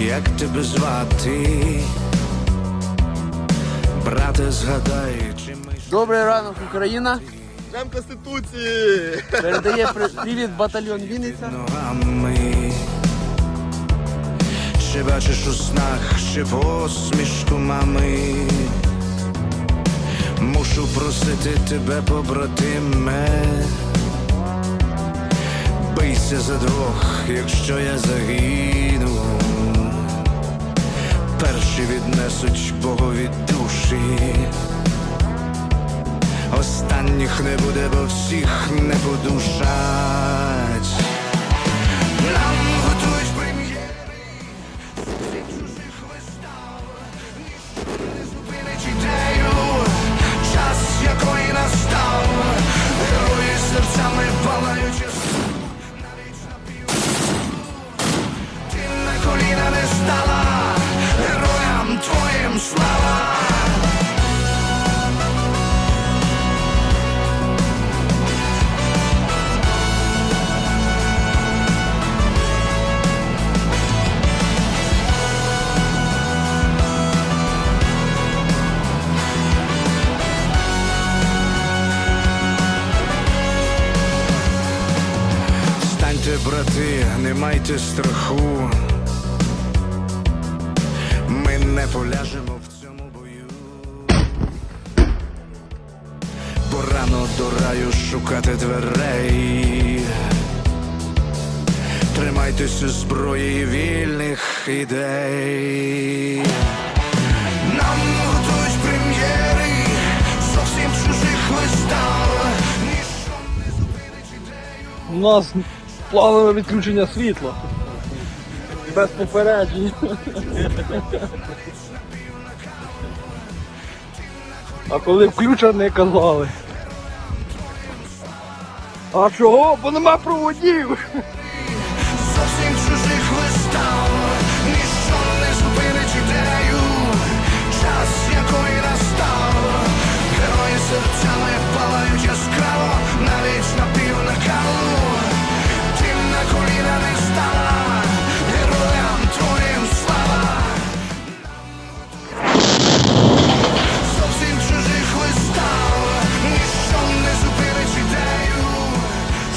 як тебе звати. Брате, згадай, чи ми Добрий ранок, Україна. Днем Конституції! Передає при- привіт батальйон Вінниця. ногами. Чи бачиш у снах ще посмішку мами? Мушу просити тебе, побратиме. Бийся за двох, якщо я загину. Перші віднесуть Богові душі. Останніх не буде, бо всіх не по Нам брати, не майте страху. Ми не поляжемо в цьому бою. Бо рано до раю шукати дверей. Тримайтеся зброї вільних ідей. Нам готують прем'єри зовсім чужих вистав. Ніщо не зупинить ідею. Планове відключення світла. Без попереджень. А коли включене казали. А чого? Бо нема проводів. Зовсім чужих вистав,